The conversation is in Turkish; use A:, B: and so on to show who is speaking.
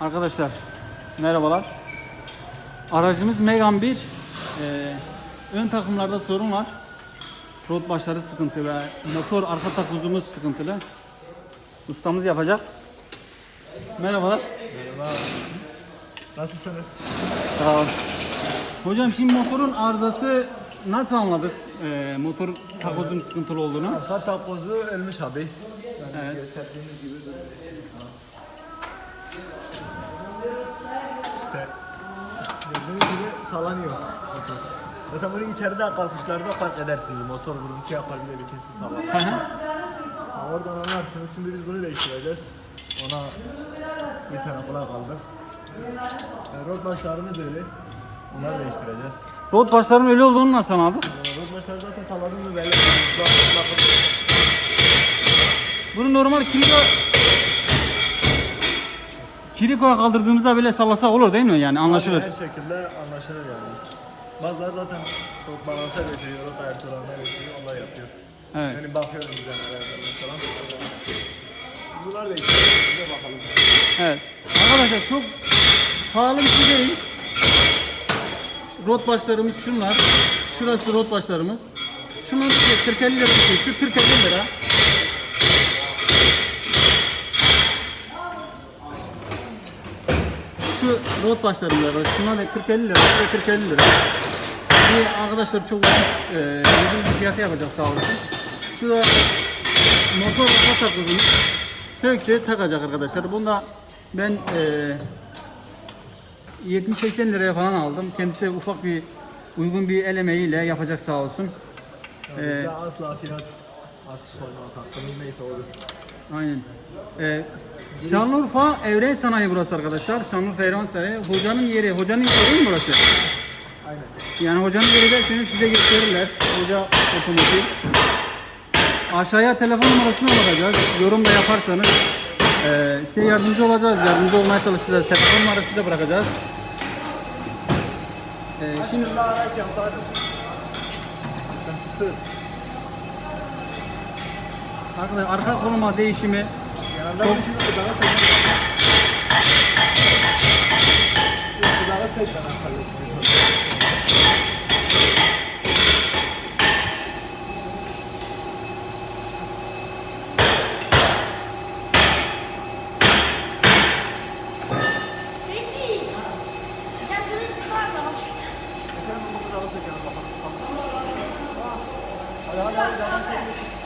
A: Arkadaşlar merhabalar. Aracımız Megane 1. Ee, ön takımlarda sorun var. Rot başları sıkıntılı. Motor arka takozumuz sıkıntılı. Ustamız yapacak. Merhabalar.
B: Nasılsınız?
A: Sağ ol. Hocam şimdi motorun arızası nasıl anladık? Ee, motor takozun sıkıntılı olduğunu.
B: Arka takozu ölmüş abi.
A: Evet.
B: Gösterdiğiniz gibi duruyor. İşte gördüğünüz gibi salanıyor motor. Zaten bunu içeride kalkışlarda fark edersiniz. Motor vuruntu yapar bile vitesi sallar.
A: Hı hı.
B: Ha, oradan anlarsınız. Şimdi biz bunu değiştireceğiz. Ona bir tane kulak aldık. Yani rot başlarımız öyle. Onları değiştireceğiz.
A: Rot başların ölü olduğunu nasıl anladık?
B: Yani rot başları zaten salladın mı belli. Kulak- kulak-
A: Bunu normal kiriko kirikoya kaldırdığımızda böyle sallasak olur değil mi? Yani anlaşılır.
B: Her şekilde anlaşılır yani. Bazıları zaten çok balansa götürüyor, rota ayaklarına götürüyor, onlar yapıyor.
A: Evet.
B: Yani bakıyorum ayaklarına falan. Bunlar da işte, bakalım.
A: Evet. Arkadaşlar çok pahalı bir şey değil. Rot başlarımız şunlar. Şurası rot başlarımız. Şunlar 40 50 lira tutuyor. Şu 40 50 lira. Şu rot başlarımız var. Şunlar da 40 50 lira. Şu da 40 50 lira. Bu arkadaşlar çok ucuz, e, uygun bir fiyata yapacak sağ olsun. Şu da motor arka takımımız söktü takacak arkadaşlar. Bunda ben e, 70-80 liraya falan aldım. Kendisi ufak bir uygun bir el emeğiyle yapacak sağ olsun.
B: Yani
A: Ee,
B: asla fiyat artış olmaz. Hakkımız neyse olur.
A: Aynen. E, Şanlıurfa Evren Sanayi burası arkadaşlar. Şanlıurfa Evren Sanayi. Hocanın yeri. Hocanın yeri mi burası?
B: Aynen.
A: Yani hocanın yeri derseniz size gösterirler. Hoca otomotiv. Aşağıya telefon numarasını bırakacağız. Yorum da yaparsanız eee size yardımcı olacağız. Yardımcı olmaya çalışacağız. Telefon numarasını da bırakacağız. Eee, şimdi.
B: Sıkıntısız.
A: Arkadaşlar arka konuma değişimi. Çok-.
B: Hadi hadi hadi.